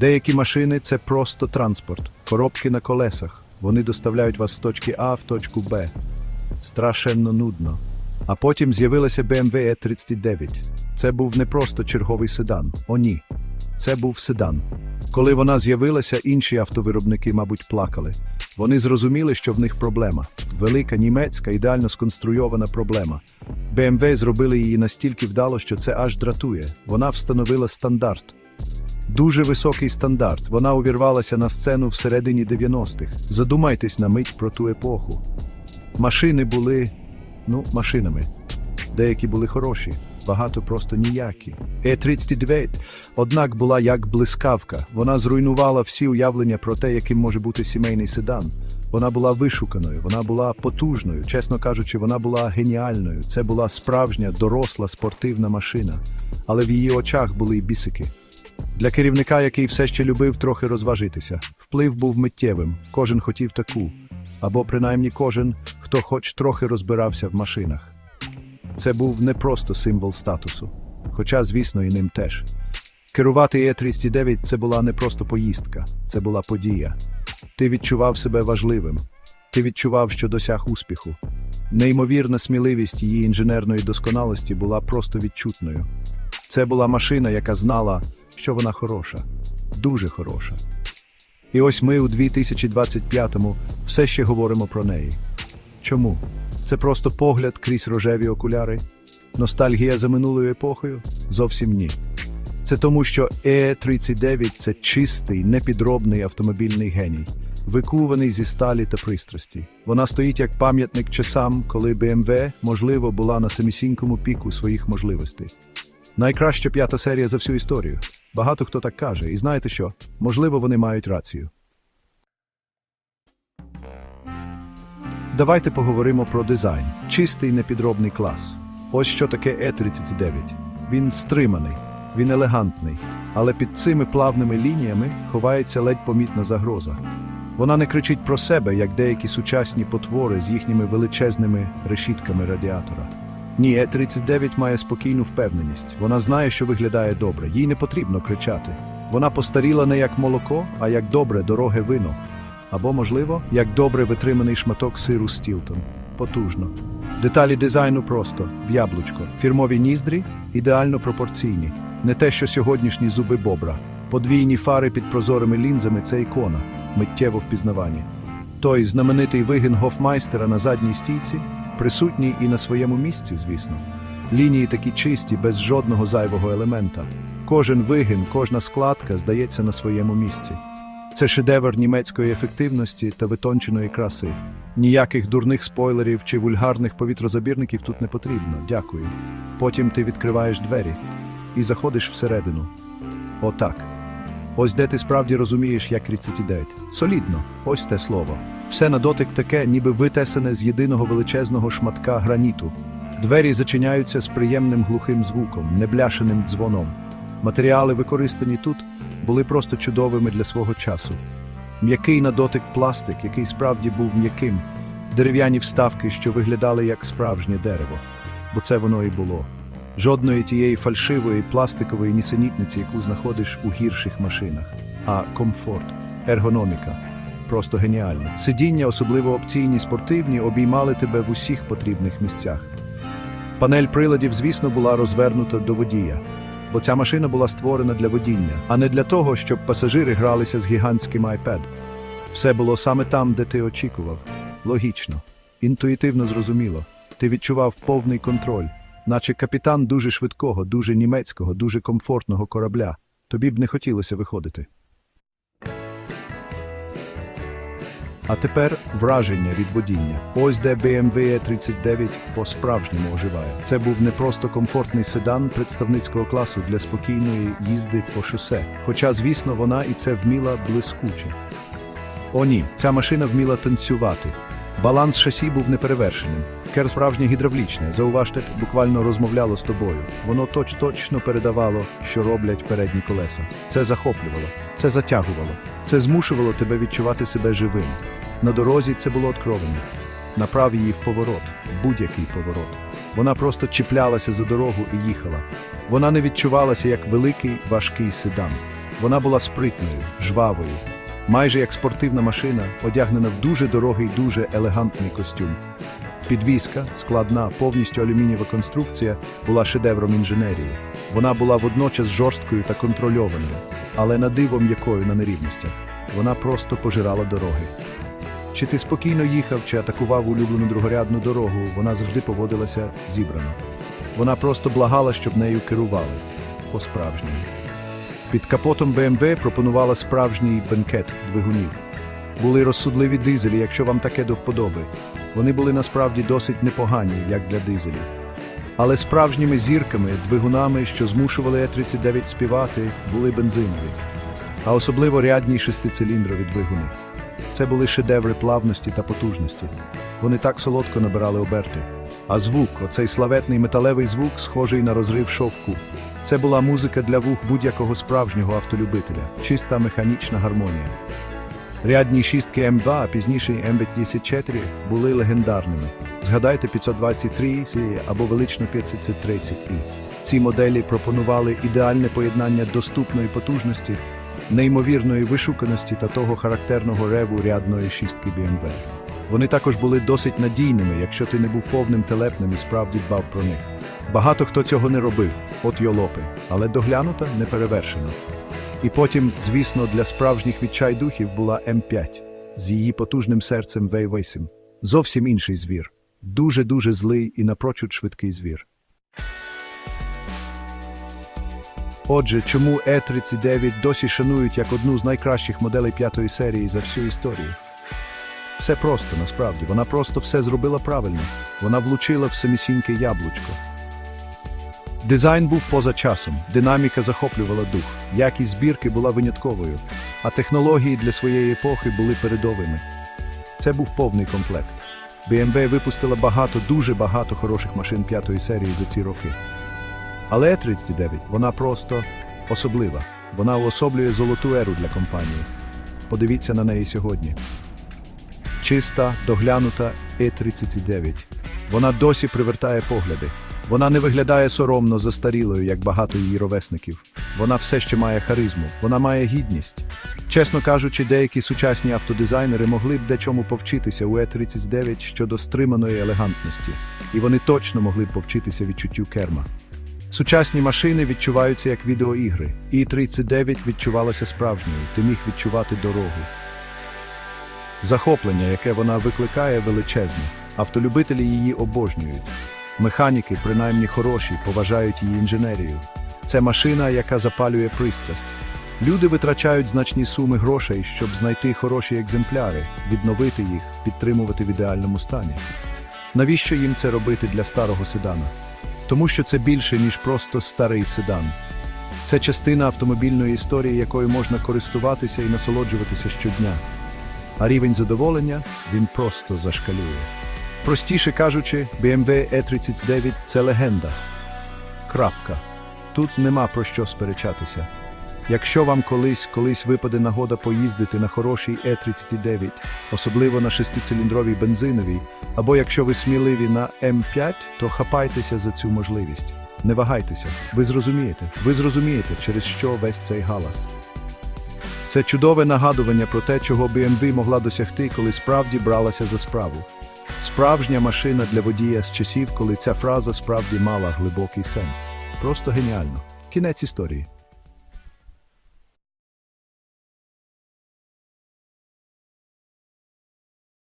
Деякі машини це просто транспорт, коробки на колесах. Вони доставляють вас з точки А в точку Б. Страшенно нудно. А потім з'явилася BMW E39. Це був не просто черговий седан. О, ні. Це був седан. Коли вона з'явилася, інші автовиробники, мабуть, плакали. Вони зрозуміли, що в них проблема. Велика німецька, ідеально сконструйована проблема. BMW зробили її настільки вдало, що це аж дратує. Вона встановила стандарт. Дуже високий стандарт. Вона увірвалася на сцену всередині 90-х. Задумайтесь на мить про ту епоху. Машини були, ну, машинами. Деякі були хороші, багато просто ніякі. Е-39, однак, була як блискавка. Вона зруйнувала всі уявлення про те, яким може бути сімейний седан. Вона була вишуканою, вона була потужною, чесно кажучи, вона була геніальною. Це була справжня, доросла спортивна машина. Але в її очах були й бісики. Для керівника, який все ще любив трохи розважитися, вплив був миттєвим. Кожен хотів таку, або принаймні кожен, хто хоч трохи розбирався в машинах. Це був не просто символ статусу, хоча, звісно, і ним теж. Керувати Е-39 це була не просто поїздка, це була подія. Ти відчував себе важливим, ти відчував, що досяг успіху. Неймовірна сміливість її інженерної досконалості була просто відчутною. Це була машина, яка знала, що вона хороша, дуже хороша. І ось ми у 2025-му все ще говоримо про неї. Чому? Це просто погляд крізь рожеві окуляри? Ностальгія за минулою епохою? Зовсім ні. Це тому, що Е39 це чистий, непідробний автомобільний геній, викуваний зі сталі та пристрасті. Вона стоїть як пам'ятник часам, коли BMW, можливо, була на самісінькому піку своїх можливостей. Найкраща п'ята серія за всю історію. Багато хто так каже, і знаєте що? Можливо, вони мають рацію. Давайте поговоримо про дизайн. Чистий непідробний клас. Ось що таке Е39. Він стриманий, він елегантний, але під цими плавними лініями ховається ледь помітна загроза. Вона не кричить про себе, як деякі сучасні потвори з їхніми величезними решітками радіатора. Ні, Е39 має спокійну впевненість. Вона знає, що виглядає добре, їй не потрібно кричати. Вона постаріла не як молоко, а як добре дороге вино. Або, можливо, як добре витриманий шматок сиру Стілтон. Потужно. Деталі дизайну просто в яблучко. Фірмові ніздрі ідеально пропорційні. Не те, що сьогоднішні зуби бобра. Подвійні фари під прозорими лінзами це ікона, миттєво впізнавані. Той знаменитий вигін гофмайстера на задній стійці присутній і на своєму місці, звісно. Лінії такі чисті, без жодного зайвого елемента. Кожен вигін, кожна складка здається на своєму місці. Це шедевр німецької ефективності та витонченої краси. Ніяких дурних спойлерів чи вульгарних повітрозабірників тут не потрібно. Дякую. Потім ти відкриваєш двері і заходиш всередину. Отак. Ось де ти справді розумієш, як 39. Солідно, ось те слово. Все на дотик таке, ніби витесане з єдиного величезного шматка граніту. Двері зачиняються з приємним глухим звуком, небляшеним дзвоном. Матеріали, використані тут, були просто чудовими для свого часу. М'який на дотик пластик, який справді був м'яким, дерев'яні вставки, що виглядали як справжнє дерево, бо це воно і було. Жодної тієї фальшивої пластикової нісенітниці, яку знаходиш у гірших машинах, а комфорт, ергономіка. Просто геніально. Сидіння, особливо опційні спортивні, обіймали тебе в усіх потрібних місцях. Панель приладів, звісно, була розвернута до водія, бо ця машина була створена для водіння, а не для того, щоб пасажири гралися з гігантським iPad. Все було саме там, де ти очікував. Логічно, інтуїтивно зрозуміло. Ти відчував повний контроль, наче капітан дуже швидкого, дуже німецького, дуже комфортного корабля. Тобі б не хотілося виходити. А тепер враження від водіння. Ось де BMW E39 по-справжньому оживає. Це був не просто комфортний седан представницького класу для спокійної їзди по шосе. Хоча, звісно, вона і це вміла блискуче. О ні, ця машина вміла танцювати. Баланс шасі був неперевершеним. Кер справжнє гідравлічне, зауважте, буквально розмовляло з тобою. Воно точ-точно передавало, що роблять передні колеса. Це захоплювало, це затягувало, це змушувало тебе відчувати себе живим. На дорозі це було откровення. Направ її в поворот, будь-який поворот. Вона просто чіплялася за дорогу і їхала. Вона не відчувалася як великий важкий седан. Вона була спритною, жвавою, майже як спортивна машина, одягнена в дуже дорогий, дуже елегантний костюм. Підвізка, складна, повністю алюмінієва конструкція, була шедевром інженерії. Вона була водночас жорсткою та контрольованою, але на диво м'якою на нерівностях. Вона просто пожирала дороги. Чи ти спокійно їхав, чи атакував улюблену другорядну дорогу, вона завжди поводилася зібрано. Вона просто благала, щоб нею керували. По-справжньому. Під капотом BMW пропонувала справжній бенкет двигунів. Були розсудливі дизелі, якщо вам таке до вподоби. Вони були насправді досить непогані, як для дизелів. Але справжніми зірками, двигунами, що змушували Е-39 співати, були бензинові, а особливо рядні шестициліндрові двигуни. Це були шедеври плавності та потужності. Вони так солодко набирали оберти. А звук, оцей славетний металевий звук, схожий на розрив шовку. Це була музика для вух будь-якого справжнього автолюбителя, чиста механічна гармонія. Рядні шістки М2, а пізніше М54 були легендарними. Згадайте 523 або велично 530 і Ці моделі пропонували ідеальне поєднання доступної потужності, неймовірної вишуканості та того характерного реву рядної шістки BMW. Вони також були досить надійними, якщо ти не був повним телепним і справді дбав про них. Багато хто цього не робив, от йолопи, але доглянута не перевершено. І потім, звісно, для справжніх відчайдухів була М5 з її потужним серцем V8. Зовсім інший звір. Дуже-дуже злий і напрочуд швидкий звір. Отже, чому Е39 досі шанують як одну з найкращих моделей п'ятої серії за всю історію? Все просто, насправді. Вона просто все зробила правильно. Вона влучила в самісіньке яблучко. Дизайн був поза часом, динаміка захоплювала дух, якість збірки була винятковою, а технології для своєї епохи були передовими. Це був повний комплект. BMW випустила багато, дуже багато хороших машин п'ятої серії за ці роки. Але E39, вона просто особлива. Вона уособлює золоту еру для компанії. Подивіться на неї сьогодні. Чиста, доглянута E39. Вона досі привертає погляди. Вона не виглядає соромно застарілою, як багато її ровесників. Вона все ще має харизму, вона має гідність. Чесно кажучи, деякі сучасні автодизайнери могли б дечому повчитися у Е39 щодо стриманої елегантності, і вони точно могли б повчитися відчуттю керма. Сучасні машини відчуваються як відеоігри, і 39 відчувалася справжньою, ти міг відчувати дорогу. Захоплення, яке вона викликає, величезне. Автолюбителі її обожнюють. Механіки, принаймні хороші, поважають її інженерію. Це машина, яка запалює пристрасть. Люди витрачають значні суми грошей, щоб знайти хороші екземпляри, відновити їх, підтримувати в ідеальному стані. Навіщо їм це робити для старого седана? Тому що це більше, ніж просто старий седан. Це частина автомобільної історії, якою можна користуватися і насолоджуватися щодня. А рівень задоволення він просто зашкалює. Простіше кажучи, BMW E39 – це легенда. Крапка. Тут нема про що сперечатися. Якщо вам колись колись випаде нагода поїздити на хорошій E39, особливо на шестициліндровій бензиновій, або якщо ви сміливі на М5, то хапайтеся за цю можливість. Не вагайтеся, ви зрозумієте, ви зрозумієте, через що весь цей галас. Це чудове нагадування про те, чого BMW могла досягти, коли справді бралася за справу. Справжня машина для водія з часів, коли ця фраза справді мала глибокий сенс. Просто геніально. Кінець історії.